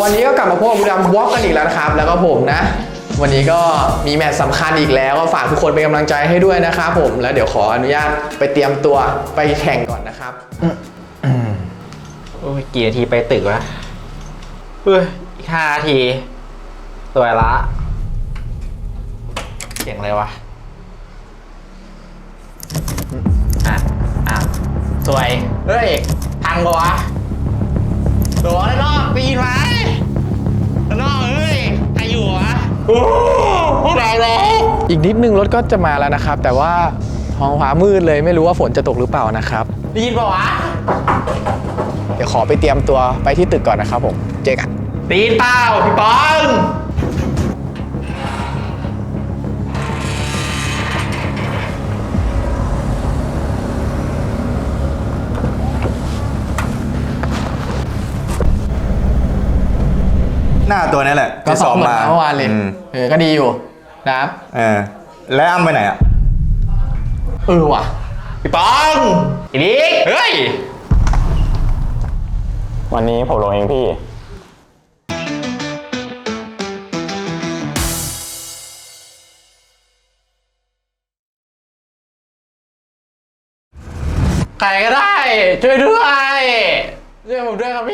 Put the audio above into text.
วันนี้ก็กลับมาพบกับบุรีรัมย์วอล์กกันอีกแล้วนะครับ แล้วก็ผมนะ วันนี้ก็มีแมตช์สำคัญอีกแล้วก็ฝากทุกคนเป็นกำลังใจให้ด้วยนะครับผมแล้วเดี๋ยวขออนุญาตไปเตรียมตัวไปแข่งก่อนนะครับโอ้ยกี่นาทีไปตึกวะเฮ้ยอีกห้านาทีสวยละเสียงอะไรวะอะอะสวยเฮ้ยพังปะวะ วะโอ้พวกเราเลยอีกนิดนึงรถก็จะมาแล้วนะครับ แต่ว่าท้องฟ้ามืดเลยไม่รู้ว่าฝนจะตกหรือเปล่านะครับได้ยินปะวะเดี๋ยวขอไปเตรียมตัวไปที่ตึกก่อนนะครับผมเจอกันตีนเปล่าพี่ปอง หน้าตัวนี้แหละก็ที่ซ้ซ้ออมมเหมือนมาเมื่อวานเลยอืมเออก็ดีอยู่นะครับเออแล้วอ้ำไปไหนอะเออว่ะพี่ปองอีนิกเฮ้ย วันนี้ผมลงเองพี่ ใครก็ได้ ช่วยด้วยช่วยผมด้วยครับพี่